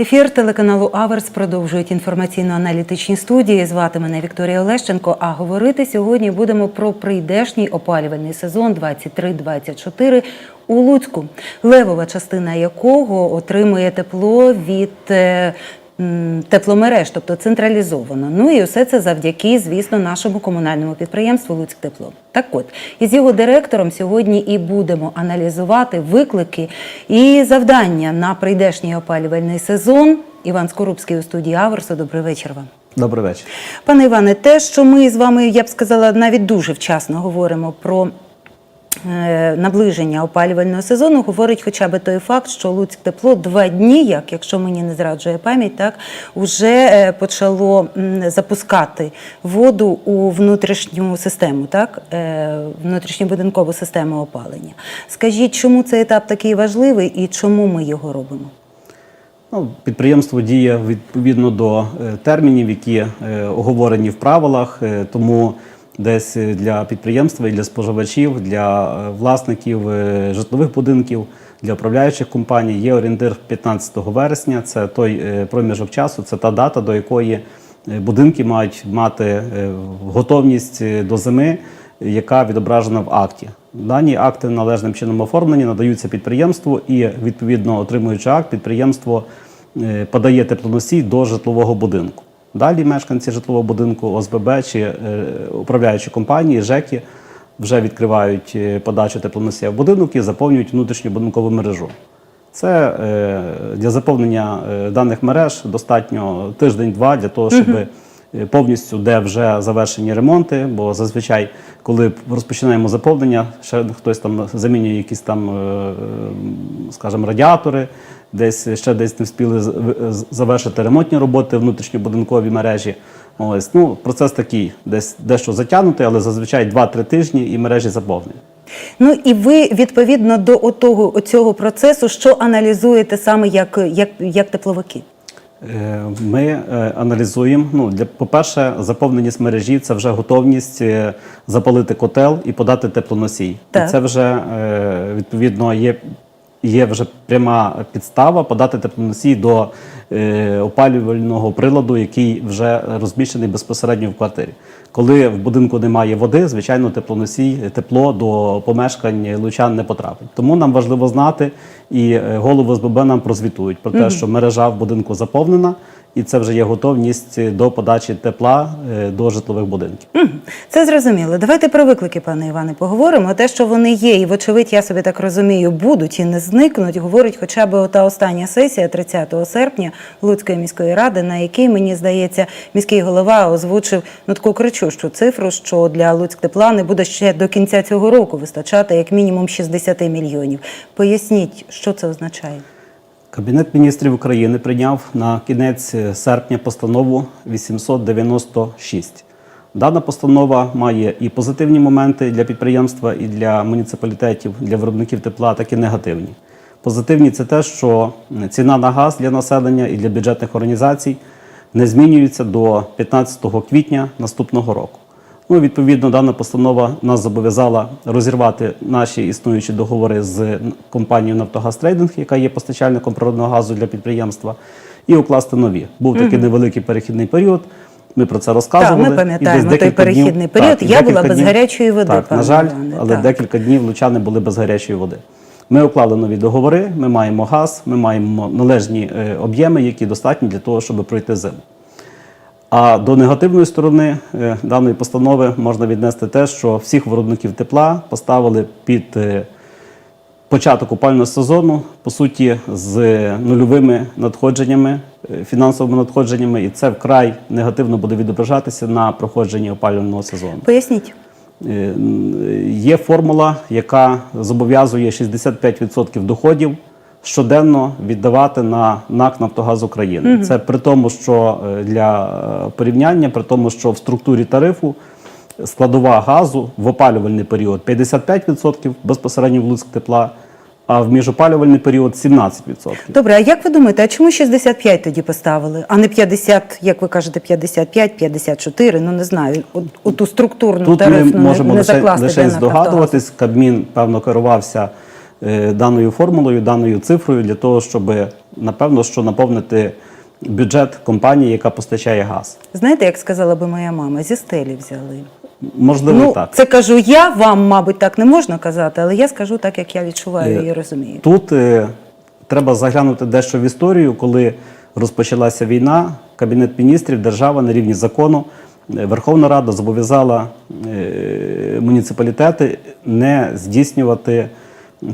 Ефір телеканалу Аверс продовжують інформаційно-аналітичні студії. Звати мене Вікторія Олещенко. А говорити сьогодні будемо про прийдешній опалювальний сезон 23-24 у Луцьку, левова частина якого отримує тепло від е, тепломереж, тобто централізовано. Ну і все це завдяки, звісно, нашому комунальному підприємству Луцьктепло. Так от, із його директором сьогодні і будемо аналізувати виклики і завдання на прийдешній опалювальний сезон. Іван Скорубський у студії Аверсу. Добрий вечір вам. Добрий вечір. Пане Іване, те, що ми з вами, я б сказала, навіть дуже вчасно говоримо про наближення опалювального сезону, говорить хоча б той факт, що Луцьк тепло два дні, як якщо мені не зраджує пам'ять, так вже е, почало запускати воду у внутрішню систему, так е, внутрішньобудинкову систему опалення. Скажіть, чому цей етап такий важливий і чому ми його робимо? Ну, підприємство діє відповідно до е, термінів, які е, оговорені в правилах, е, тому десь для підприємства і для споживачів, для е, власників е, житлових будинків, для управляючих компаній є орієнтир 15 вересня. Це той е, проміжок часу, це та дата, до якої будинки мають мати готовність до зими, яка відображена в акті. Дані акти належним чином оформлені, надаються підприємству і, відповідно, отримуючи акт, підприємство подає теплоносій до житлового будинку. Далі мешканці житлового будинку ОСББ чи е, управляючі компанії, ЖЕКи вже відкривають е, подачу теплоносія в будинок і заповнюють внутрішню будинкову мережу. Це е, для заповнення даних мереж достатньо тиждень-два для того, щоб повністю, де вже завершені ремонти, бо зазвичай, коли розпочинаємо заповнення, ще хтось там замінює якісь там, е, е, скажімо, радіатори, десь ще десь не встигли завершити ремонтні роботи внутрішньобудинковій мережі. Ось ну процес такий, десь дещо затягнутий, але зазвичай 2-3 тижні і мережі заповнені. Ну і ви відповідно до отого цього процесу, що аналізуєте саме як, як, як тепловики? Е, Ми е, аналізуємо. Ну, для, по-перше, заповненість мережі це вже готовність е, запалити котел і подати теплоносій. Так. І це вже відповідно є, є вже пряма підстава подати теплоносій до е, опалювального приладу, який вже розміщений безпосередньо в квартирі. Коли в будинку немає води, звичайно, теплоносій, тепло до помешкань лучан не потрапить. Тому нам важливо знати, і е, голови СББ нам прозвітують про те, що мережа в будинку заповнена, і це вже є готовність до подачі тепла е, до житлових будинків. Це зрозуміло. Давайте про виклики, пане Іване, поговоримо. Те, що вони є, і вочевидь, я собі так розумію, будуть і не зникнуть, говорить хоча б та остання сесія 30 серпня Луцької міської ради, на якій, мені здається, міський голова озвучив ну таку кричущу цифру, що для Луцьктепла не буде ще до кінця цього року вистачати як мінімум 60 мільйонів. Поясніть, що це означає. Кабінет міністрів України прийняв на кінець серпня постанову 896. Дана постанова має і позитивні моменти для підприємства, і для муніципалітетів, для виробників тепла, так і негативні. Позитивні це те, що ціна на газ для населення і для бюджетних організацій не змінюється до 15 квітня наступного року. Ну, відповідно, дана постанова нас зобов'язала розірвати наші існуючі договори з компанією Нафтогаз Трейдинг, яка є постачальником природного газу для підприємства, і укласти нові. Був такий невеликий перехідний період. Ми про це розказували. Так, ми пам'ятаємо той перехідний період. Я була без гарячої води, Так, на жаль, але так. декілька днів лучани були без гарячої води. Ми уклали нові договори, ми маємо газ, ми маємо належні е, об'єми, які достатні для того, щоб пройти зиму. А до негативної сторони е, даної постанови можна віднести те, що всіх виробників тепла поставили під е, початок опального сезону, по суті, з нульовими надходженнями, е, фінансовими надходженнями, і це вкрай негативно буде відображатися на проходженні опалювального сезону. Поясніть. Є формула, яка зобов'язує 65% доходів щоденно віддавати на НАК Нафтогаз України. Це при тому, що е, для е, порівняння, при тому, що в структурі тарифу складова газу в опалювальний період 55% безпосередньо в тепла, а в міжопалювальний період 17%. Добре, а як ви думаєте, а чому 65 тоді поставили, а не 50, як ви кажете, 55, 54, ну не знаю, от, оту структурну Тут ми тарифну не- можемо не лише, закласти лише для «Нафтогазу»? здогадуватись. Кабмін, певно, керувався даною формулою, даною цифрою для того, щоб напевно що наповнити бюджет компанії, яка постачає газ. Знаєте, як сказала би моя мама, зі стелі взяли. Можливо, ну, так. це кажу я, вам, мабуть, так не можна казати, але я скажу так, як я відчуваю Е, і розумію. Тут е, треба заглянути дещо в історію, коли розпочалася війна, Кабінет міністрів, держава на рівні закону, е, Верховна Рада зобов'язала е, муніципалітети не здійснювати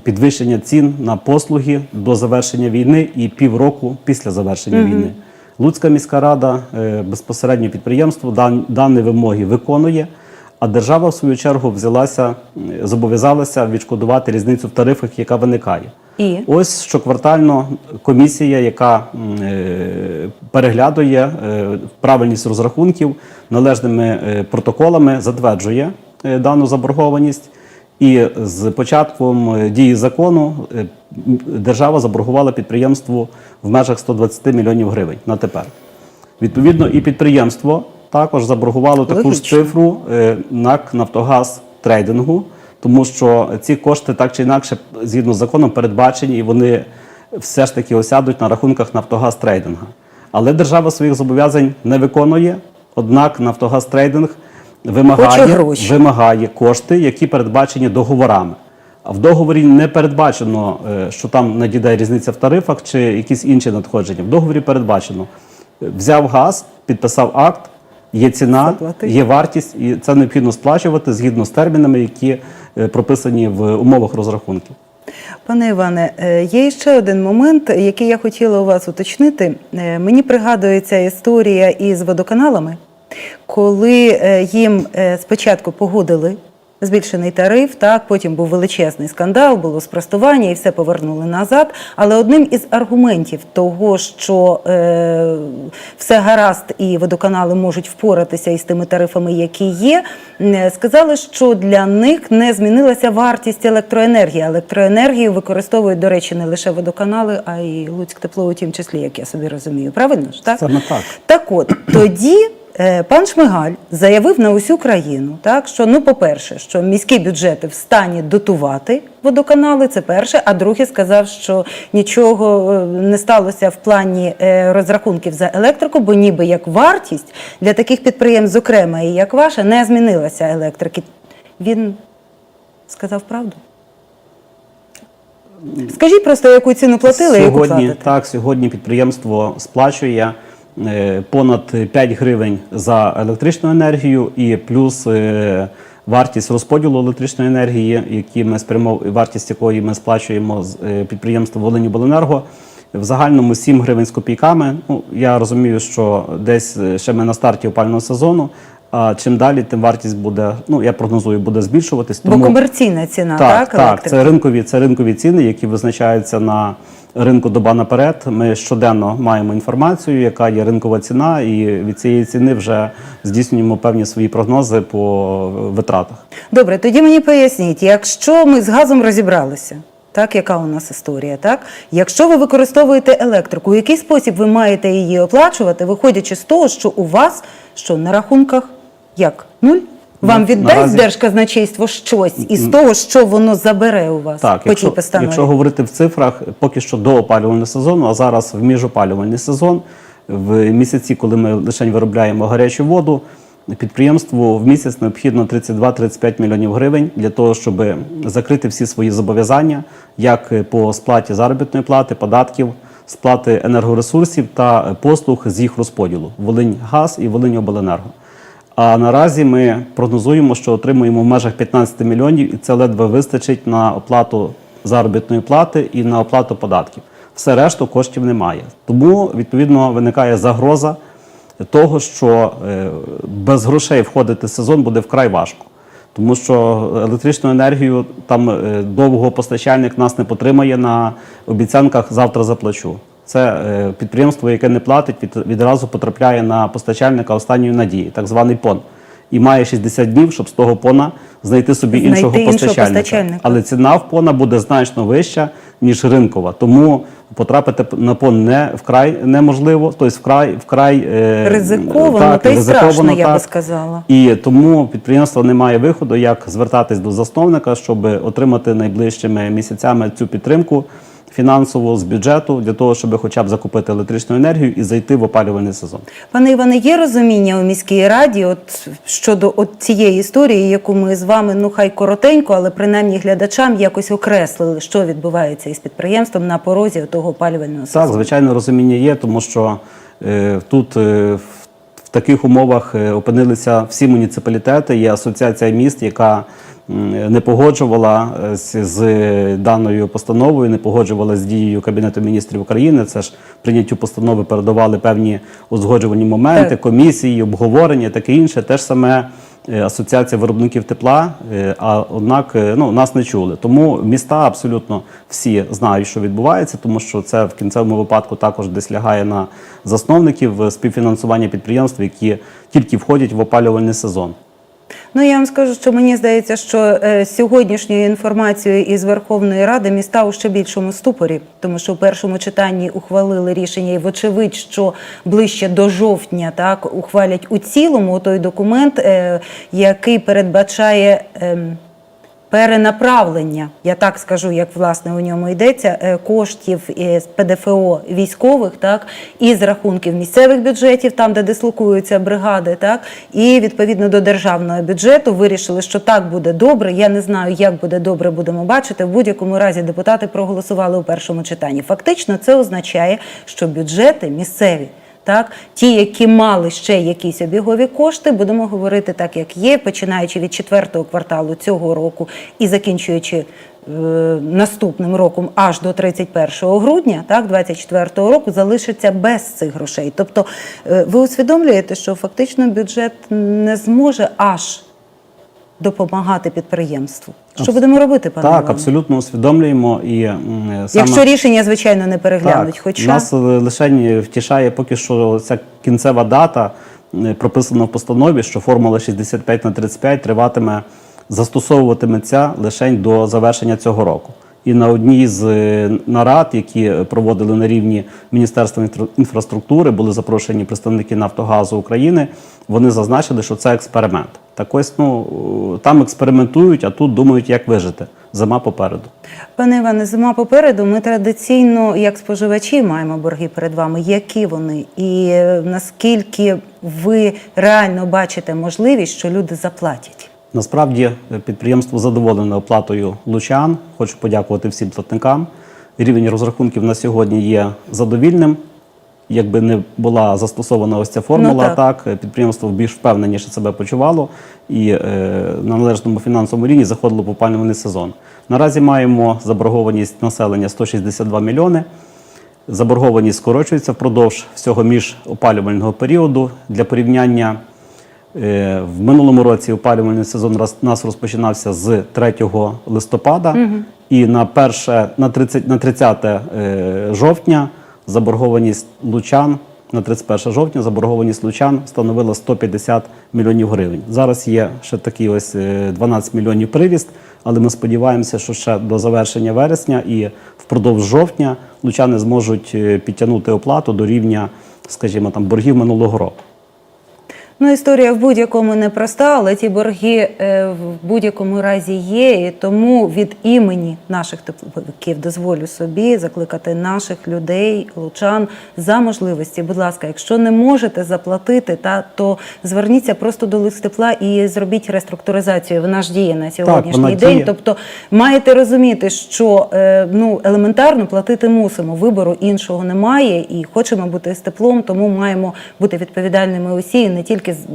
підвищення цін на послуги до завершення війни і півроку після завершення війни. Луцька міська рада е, безпосередньо підприємство дан- дані вимоги виконує. А держава, в свою чергу, взялася, е, зобов'язалася відшкодувати різницю в тарифах, яка виникає. І? Ось щоквартально комісія, яка е, переглядує е, правильність розрахунків належними протоколами, затверджує е, дану заборгованість. І з початком е, дії закону е, держава заборгувала підприємству в межах 120 мільйонів гривень на тепер. Відповідно, і підприємство також заборгувало таку ж цифру е, НАК Нафтогаз трейдингу, тому що ці кошти так чи інакше, згідно з законом, передбачені і вони все ж таки осядуть на рахунках Нафтогаз трейдинга. Але держава своїх зобов'язань не виконує. Однак Нафтогаз трейдинг вимагає, гроші. вимагає кошти, які передбачені договорами. А в договорі не передбачено, е, що там надійде різниця в тарифах чи якісь інші надходження. В договорі передбачено. е, Взяв газ, підписав акт, є ціна, є вартість, і це необхідно сплачувати згідно з термінами, які е, прописані в умовах розрахунків. Пане Іване, є ще один момент, який я хотіла у вас уточнити. Мені пригадується історія із водоканалами, коли е, їм е, спочатку погодили збільшений тариф, так потім був величезний скандал, було спростування і все повернули назад. Але одним із аргументів того, що е, все гаразд і водоканали можуть впоратися із тими тарифами, які є, е, сказали, що для них не змінилася вартість електроенергії. Електроенергію використовують, до речі, не лише водоканали, а й Луцьк тепло у тім числі, як я собі розумію. Правильно ж так? Саме так. Так от тоді пан Шмигаль заявив на усю країну, так що ну, по-перше, що міські бюджети в стані дотувати водоканали, це перше. А друге сказав, що нічого е, не сталося в плані е, розрахунків за електрику, бо ніби як вартість для таких підприємств, зокрема і як ваша, не змінилася електрики. Він сказав правду. Скажіть просто, яку ціну платили яку Сьогодні, платите. так, сьогодні підприємство сплачує е, понад 5 гривень за електричну енергію і плюс е, вартість розподілу електричної енергії, які ми спрямов... вартість якої ми сплачуємо з е, підприємства Волиньобленерго. В загальному 7 гривень з копійками. Ну, я розумію, що десь е, ще ми на старті опального сезону. А чим далі, тим вартість буде, ну я прогнозую, буде збільшуватись. Бо комерційна ціна, так, так, так, це ринкові, це ринкові ціни, які визначаються на ринку доба наперед. Ми щоденно маємо інформацію, яка є ринкова ціна, і від цієї ціни вже здійснюємо певні свої прогнози по витратах. Добре, тоді мені поясніть, якщо ми з газом розібралися, так, яка у нас історія, так? Якщо ви використовуєте електрику, у який спосіб ви маєте її оплачувати, виходячи з того, що у вас що на рахунках як? Нуль? Вам Ну, віддасть наразі- держказначейство щось із того, що воно забере у вас Так, по якщо, тій постанові? якщо говорити в цифрах, поки що до опалювального сезону, а зараз в міжопалювальний сезон, в місяці, коли ми лише виробляємо гарячу воду, підприємству в місяць необхідно 32-35 мільйонів гривень для того, щоб закрити всі свої зобов'язання, як по сплаті заробітної плати, податків, сплати енергоресурсів та послуг з їх розподілу Волинь-Газ і Волинь-Обленерго. А наразі ми прогнозуємо, що отримуємо в межах 15 мільйонів, і це ледве вистачить на оплату заробітної плати і на оплату податків. Все решту коштів немає. Тому відповідно виникає загроза того, що е, без грошей входити в сезон буде вкрай важко. Тому що електричну енергію там е, довго постачальник нас не потримає на обіцянках завтра заплачу. Це е, підприємство, яке не платить, від- відразу потрапляє на постачальника останньої надії, так званий ПОН. і має 60 днів, щоб з того пона знайти собі Знайти іншого, іншого постачальника. постачальника. Але ціна в пона буде значно вища, ніж ринкова. Тому потрапити на пон не вкрай неможливо, тобто вкрай вкрай е, Ризиковано, та й ризиковано, страшно, я би сказала. І тому підприємство не має виходу, як звертатись до засновника, щоб отримати найближчими місяцями цю підтримку фінансову з бюджету для того, щоб хоча б закупити електричну енергію і зайти в опалювальний сезон. Пане Іване, є розуміння у міській раді от щодо от цієї історії, яку ми з вами, ну хай коротенько, але принаймні глядачам якось окреслили, що відбувається із підприємством на порозі того опалювального сезону. Так, звичайно, розуміння є, тому що е, тут е, в, таких умовах е, опинилися всі муніципалітети. Є асоціація міст, яка не погоджувала е, з, даною постановою, не погоджувала з дією Кабінету міністрів України. Це ж прийняттю постанови передавали певні узгоджувані моменти, комісії, обговорення, таке інше. Те ж саме асоціація виробників тепла, е, а однак е, ну, нас не чули. Тому міста абсолютно всі знають, що відбувається, тому що це в кінцевому випадку також десь лягає на засновників е, співфінансування підприємств, які тільки входять в опалювальний сезон. Ну я вам скажу, що мені здається, що е, сьогоднішньою інформацією із Верховної Ради міста у ще більшому ступорі, тому що у першому читанні ухвалили рішення, і вочевидь, що ближче до жовтня так ухвалять у цілому той документ, е, який передбачає. Перенаправлення, я так скажу, як власне у ньому йдеться, е, коштів із ПДФО військових, так із рахунків місцевих бюджетів, там де дислокуються бригади, так і відповідно до державного бюджету вирішили, що так буде добре. Я не знаю, як буде добре, будемо бачити. В будь-якому разі депутати проголосували у першому читанні. Фактично, це означає, що бюджети місцеві. Так, ті, які мали ще якісь обігові кошти, будемо говорити так, як є, починаючи від четвертого кварталу цього року і закінчуючи е, наступним роком аж до 31 грудня, так, 24 року, залишиться без цих грошей. Тобто, е, ви усвідомлюєте, що фактично бюджет не зможе аж допомагати підприємству. Що Абс- будемо робити, пане так, Іване? абсолютно усвідомлюємо і саме... Якщо рішення, звичайно, не переглянуть. Так, Хоча нас е, лише втішає поки що ця кінцева дата е, прописана в постанові, що формула 65 на 35 триватиме, застосовуватиметься лише до завершення цього року. І на одній з е, нарад, які проводили на рівні Міністерства інфра- інфраструктури, були запрошені представники Нафтогазу України. Вони зазначили, що це експеримент. Так ось ну там експериментують, а тут думають, як вижити. Зима попереду. Пане Іване, зима попереду. Ми традиційно, як споживачі, маємо борги перед вами. Які вони? І е, наскільки ви реально бачите можливість, що люди заплатять? Насправді е, підприємство задоволене оплатою лучан. Хочу подякувати всім платникам. Рівень розрахунків на сьогодні є задовільним. Якби не була застосована ось ця формула, Ну, так. так. підприємство більш впевненіше себе почувало і е, на належному фінансовому рівні заходило в опалювальний сезон. Наразі маємо заборгованість населення 162 мільйони. Заборгованість скорочується впродовж всього міжопалювального періоду. Для порівняння Е, В минулому році опалювальний сезон нас розпочинався з 3 листопада, і на, перше, на, 30, на 30 е, жовтня заборгованість лучан на 31 жовтня заборгованість лучан становила 150 мільйонів гривень. Зараз є ще такий ось е, 12 мільйонів приріст, але ми сподіваємося, що ще до завершення вересня і впродовж жовтня лучани зможуть е, підтягнути оплату до рівня, скажімо, там боргів минулого року. Ну, історія в будь-якому непроста, але ті борги е, в будь-якому разі є. І тому від імені наших тепловиків дозволю собі закликати наших людей, лучан за можливості. Будь ласка, якщо не можете заплатити, та то зверніться просто до листепла і зробіть реструктуризацію. Вона ж діє на сьогоднішній вона день. діє. Тобто маєте розуміти, що е, ну елементарно платити мусимо. Вибору іншого немає, і хочемо бути з теплом, тому маємо бути відповідальними усі, і не тільки з-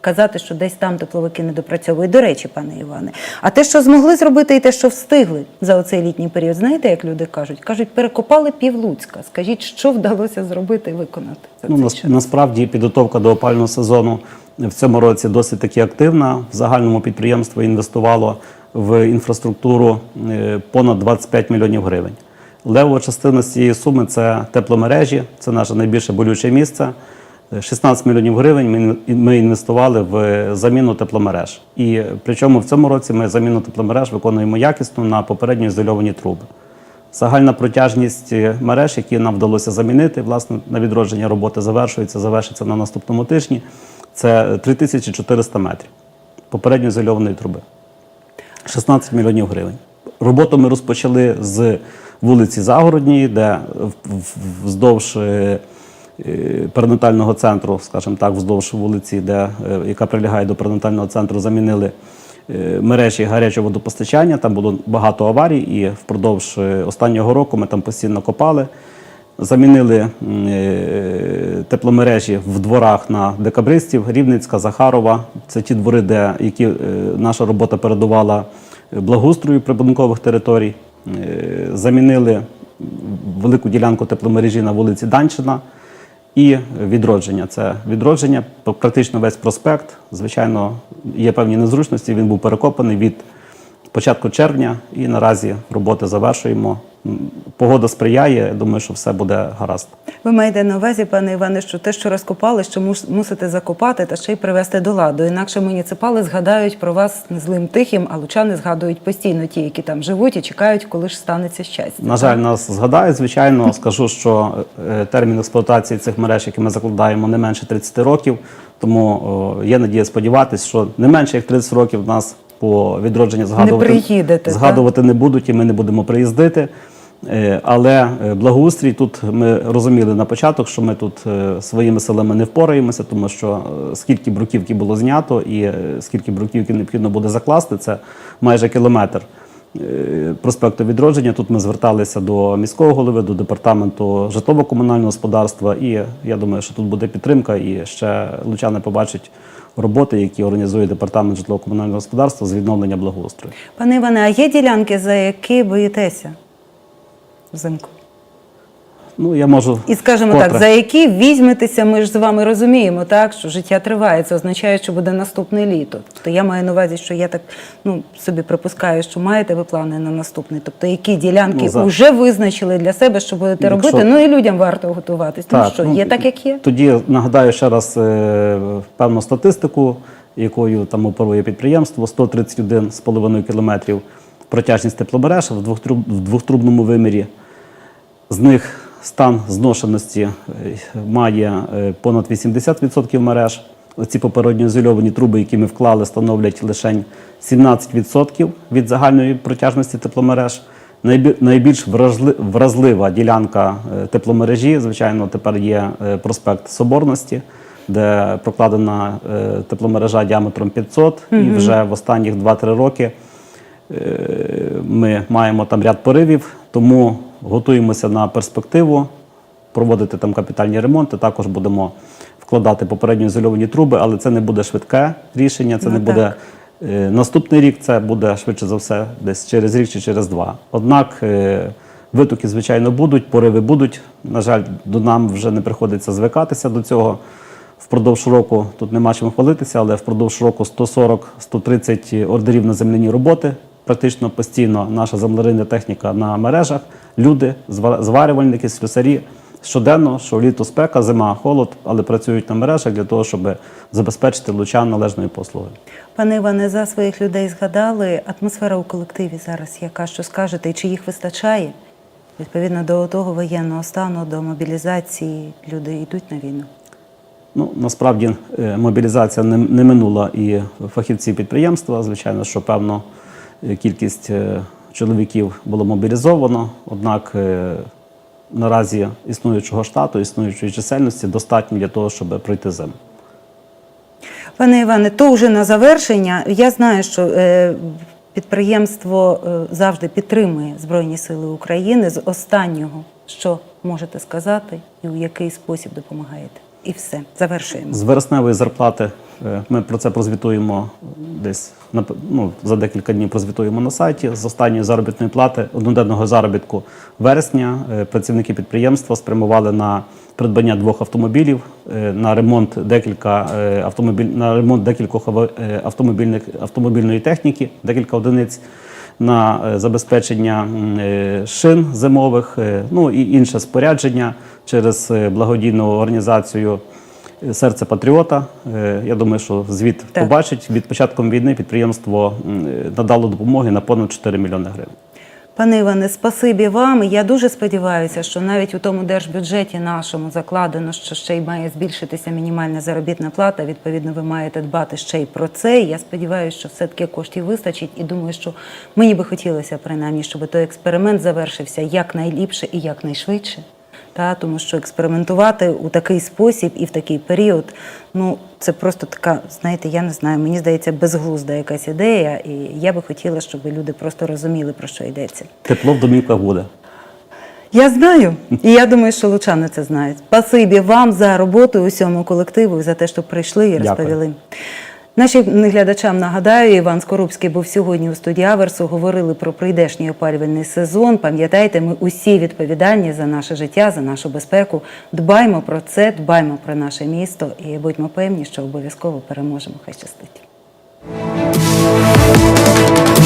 казати, що десь там тепловики не допрацьовують. До речі, пане Іване, а те, що змогли зробити, і те, що встигли за оцей літній період, знаєте, як люди кажуть? кажуть, перекопали пів Луцька. Скажіть, що вдалося зробити і виконати за Ну, цей час? насправді підготовка до опального сезону в цьому році досить таки активна. В загальному підприємство інвестувало в інфраструктуру е, понад 25 мільйонів гривень. Левова частина з цієї суми це тепломережі, це наше найбільше болюче місце. 16 мільйонів гривень ми інвестували в заміну тепломереж. І причому в цьому році ми заміну тепломереж виконуємо якісно на попередньо ізольовані труби. Загальна протяжність е, мереж, які нам вдалося замінити, власне, на відродження роботи завершується, завершиться на наступному тижні. Це 3400 метрів попередньо ізольованої труби. 16 мільйонів гривень. Роботу ми розпочали з вулиці Загородньої, де вздовж е, перинатального центру, скажімо так, вздовж вулиці, де, е, яка прилягає до перинатального центру, замінили е, мережі гарячого водопостачання. Там було багато аварій, і впродовж е, останнього року ми там постійно копали. Замінили е, тепломережі в дворах на декабристів, Рівницька, Захарова. Це ті двори, де які е, наша робота передувала благоустрою прибудинкових територій. Е, Замінили велику ділянку тепломережі на вулиці Данчина і відродження. Це відродження, практично весь проспект. Звичайно, є певні незручності. Він був перекопаний від початку червня, і наразі роботи завершуємо. Погода сприяє. я Думаю, що все буде гаразд. Ви маєте на увазі, пане Іване, що те, що розкопали, що мусите закопати та ще й привести до ладу. Інакше муніципали згадають про вас не злим тихим, а лучани згадують постійно ті, які там живуть і чекають, коли ж станеться щастя. На жаль, нас згадають. Звичайно, скажу, що е, термін експлуатації цих мереж, які ми закладаємо, не менше 30 років. Тому є надія сподіватися, що не менше як 30 років нас по відродженню згадувати приїдете, згадувати не будуть, і ми не будемо приїздити. Е, Але е, благоустрій тут ми розуміли на початок, що ми тут е, своїми силами не впораємося, тому що скільки бруківки було знято і скільки бруківки необхідно буде закласти, це майже кілометр проспекту відродження. Тут ми зверталися до міського голови, до департаменту житлово-комунального господарства. І я думаю, що тут буде підтримка, і ще лучани побачать роботи, які організує департамент житлово-комунального господарства з відновлення благоустрою. Пане Іване, а є ділянки, за які боїтеся взимку? Ну я можу І скажімо вкотре- так, за які візьметеся, ми ж з вами розуміємо, так що життя триває. Це означає, що буде наступне літо. Тобто я маю на увазі, що я так ну собі припускаю, що маєте ви плани на наступний. Тобто, які ділянки Ну, вже визначили для себе, що будете Якщо- робити. Ну і людям варто готуватись. Тому що є так, як є. Тоді нагадаю ще раз е, певну статистику, якою там оперує підприємство: 131,5 кілометрів протяжність тепломереж в двохтрубному вимірі. З них стан зношеності е, має е, понад 80% мереж. Оці попередньо ізольовані труби, які ми вклали, становлять лише 17% від загальної протяжності тепломереж. Найбільш вразлива ділянка е, тепломережі, звичайно, тепер є проспект Соборності, де прокладена тепломережа діаметром 500, і вже в останніх 2-3 роки ми маємо там ряд поривів, тому готуємося на перспективу, проводити там капітальні ремонти. Також будемо вкладати попередньо ізольовані труби, але це не буде швидке рішення, це Ну, не так. буде е, наступний рік, це буде швидше за все десь через рік чи через два. Однак е, витоки, звичайно, будуть, пориви будуть. На жаль, до нам вже не приходиться звикатися до цього. Впродовж року тут нема чим хвалитися, але впродовж року 140-130 ордерів на земляні роботи. Практично постійно наша землеринна техніка на мережах, люди, зва- зварювальники, слюсарі. Щоденно, що літо спека, зима, холод, але працюють на мережах для того, щоб забезпечити лучан належної послуги. Пане Іване, за своїх людей згадали. Атмосфера у колективі зараз яка? Що скажете, і чи їх вистачає? Відповідно до того воєнного стану, до мобілізації люди йдуть на війну. Ну, насправді е, мобілізація не, не минула і фахівці підприємства. Звичайно, що певно кількість е, чоловіків було мобілізовано, однак е, наразі існуючого штату, існуючої чисельності достатньо для того, щоб пройти зиму. Пане Іване, то вже на завершення. Я знаю, що е, підприємство завжди підтримує Збройні Сили України. З останнього, що можете сказати, і у який спосіб допомагаєте? І все, завершуємо. З вересневої зарплати е, ми про це прозвітуємо десь ну, за декілька днів прозвітуємо на сайті. З останньої заробітної плати одноденного заробітку вересня е, працівники підприємства спрямували на придбання двох автомобілів, е, на ремонт декілька автомобіль на ремонт декількох автомобільних автомобільної техніки, декілька одиниць. На е, забезпечення е, шин зимових, е, ну і інше спорядження через благодійну організацію серце патріота. Я думаю, що звіт Так. побачить. Від початком війни підприємство надало допомоги на понад 4 мільйони гривень. Пане Іване, спасибі вам. Я дуже сподіваюся, що навіть у тому держбюджеті нашому закладено, що ще й має збільшитися мінімальна заробітна плата. Відповідно, ви маєте дбати ще й про це. Я сподіваюся, що все-таки коштів вистачить. І думаю, що мені би хотілося принаймні, щоб той експеримент завершився якнайліпше і якнайшвидше. Та, тому що експериментувати у такий спосіб і в такий період, ну це просто така, знаєте, я не знаю, мені здається, безглузда якась ідея, і я би хотіла, щоб люди просто розуміли, про що йдеться. Тепло в домівках буде. Я знаю, і я думаю, що лучани це знають. Спасибі вам за роботу усьому колективу і за те, що прийшли і Дякую. Нашим глядачам нагадаю, Іван Скорубський був сьогодні у студії Аверсу. Говорили про прийдешній опалювальний сезон. Пам'ятайте, ми усі відповідальні за наше життя, за нашу безпеку. Дбаймо про це, дбаймо про наше місто і будьмо певні, що обов'язково переможемо. Хай щастить.